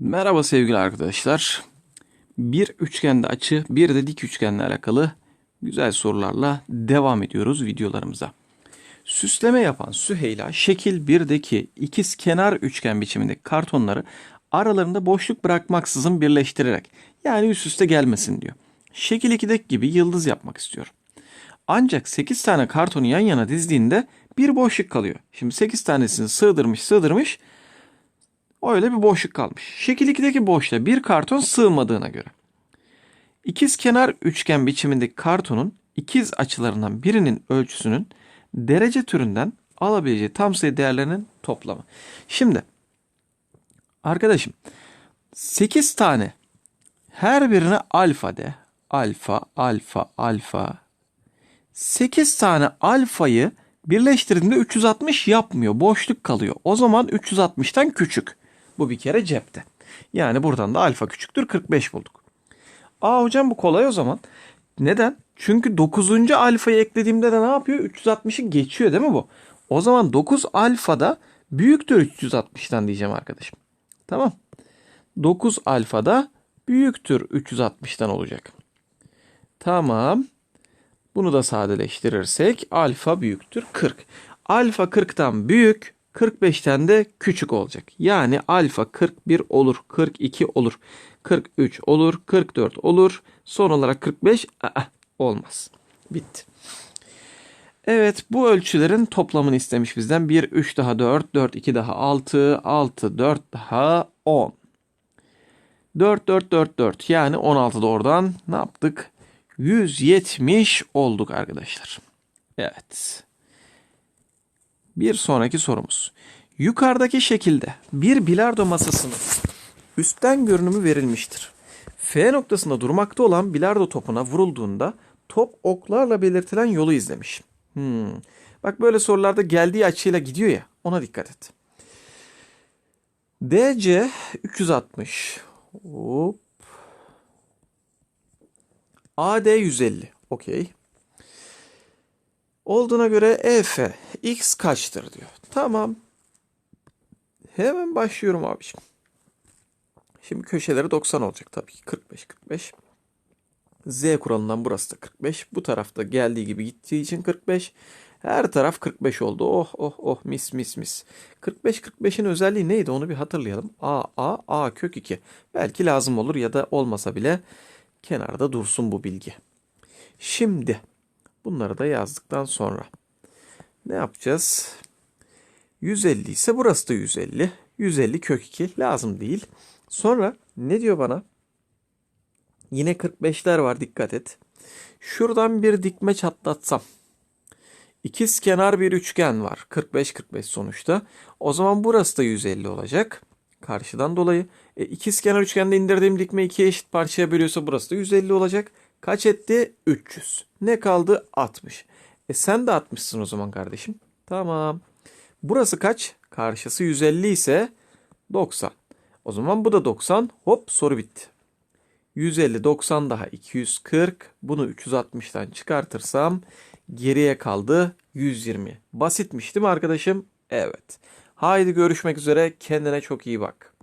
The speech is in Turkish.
Merhaba sevgili arkadaşlar. Bir üçgende açı, bir de dik üçgenle alakalı güzel sorularla devam ediyoruz videolarımıza. Süsleme yapan Süheyla şekil 1'deki ikiz kenar üçgen biçimindeki kartonları aralarında boşluk bırakmaksızın birleştirerek yani üst üste gelmesin diyor. Şekil 2'deki gibi yıldız yapmak istiyor. Ancak 8 tane kartonu yan yana dizdiğinde bir boşluk kalıyor. Şimdi 8 tanesini sığdırmış sığdırmış Öyle bir boşluk kalmış. Şekil 2'deki boşluğa bir karton sığmadığına göre. İkiz kenar üçgen biçimindeki kartonun ikiz açılarından birinin ölçüsünün derece türünden alabileceği tam sayı değerlerinin toplamı. Şimdi arkadaşım 8 tane her birine alfa de. Alfa, alfa, alfa. 8 tane alfayı birleştirdiğinde 360 yapmıyor. Boşluk kalıyor. O zaman 360'tan küçük. Bu bir kere cepte. Yani buradan da alfa küçüktür 45 bulduk. Aa hocam bu kolay o zaman. Neden? Çünkü 9. alfayı eklediğimde de ne yapıyor? 360'ı geçiyor değil mi bu? O zaman 9 alfa da büyüktür 360'tan diyeceğim arkadaşım. Tamam. 9 alfa da büyüktür 360'tan olacak. Tamam. Bunu da sadeleştirirsek alfa büyüktür 40. Alfa 40'tan büyük, 45'ten de küçük olacak. Yani alfa 41 olur, 42 olur, 43 olur, 44 olur. Son olarak 45 aa, olmaz. Bitti. Evet bu ölçülerin toplamını istemiş bizden. 1, 3 daha 4, 4, 2 daha 6, 6, 4 daha 10. 4, 4, 4, 4 yani 16 da oradan ne yaptık? 170 olduk arkadaşlar. Evet. Bir sonraki sorumuz. Yukarıdaki şekilde bir bilardo masasının üstten görünümü verilmiştir. F noktasında durmakta olan bilardo topuna vurulduğunda top oklarla belirtilen yolu izlemiş. Hmm. Bak böyle sorularda geldiği açıyla gidiyor ya ona dikkat et. DC 360. Hop. AD 150. Okey. Olduğuna göre EF x kaçtır diyor. Tamam. Hemen başlıyorum abiciğim. Şimdi köşeleri 90 olacak tabii ki. 45 45. Z kuralından burası da 45. Bu tarafta geldiği gibi gittiği için 45. Her taraf 45 oldu. Oh oh oh mis mis mis. 45 45'in özelliği neydi onu bir hatırlayalım. A A A kök 2. Belki lazım olur ya da olmasa bile kenarda dursun bu bilgi. Şimdi bunları da yazdıktan sonra ne yapacağız? 150 ise burası da 150. 150 kök 2 lazım değil. Sonra ne diyor bana? Yine 45'ler var dikkat et. Şuradan bir dikme çatlatsam. İkiz kenar bir üçgen var. 45-45 sonuçta. O zaman burası da 150 olacak. Karşıdan dolayı. E, ikiz kenar üçgende indirdiğim dikme ikiye eşit parçaya bölüyorsa burası da 150 olacak. Kaç etti? 300. Ne kaldı? 60. E sen de 60'sın o zaman kardeşim. Tamam. Burası kaç? Karşısı 150 ise 90. O zaman bu da 90. Hop soru bitti. 150 90 daha 240. Bunu 360'tan çıkartırsam geriye kaldı 120. Basitmiş değil mi arkadaşım? Evet. Haydi görüşmek üzere. Kendine çok iyi bak.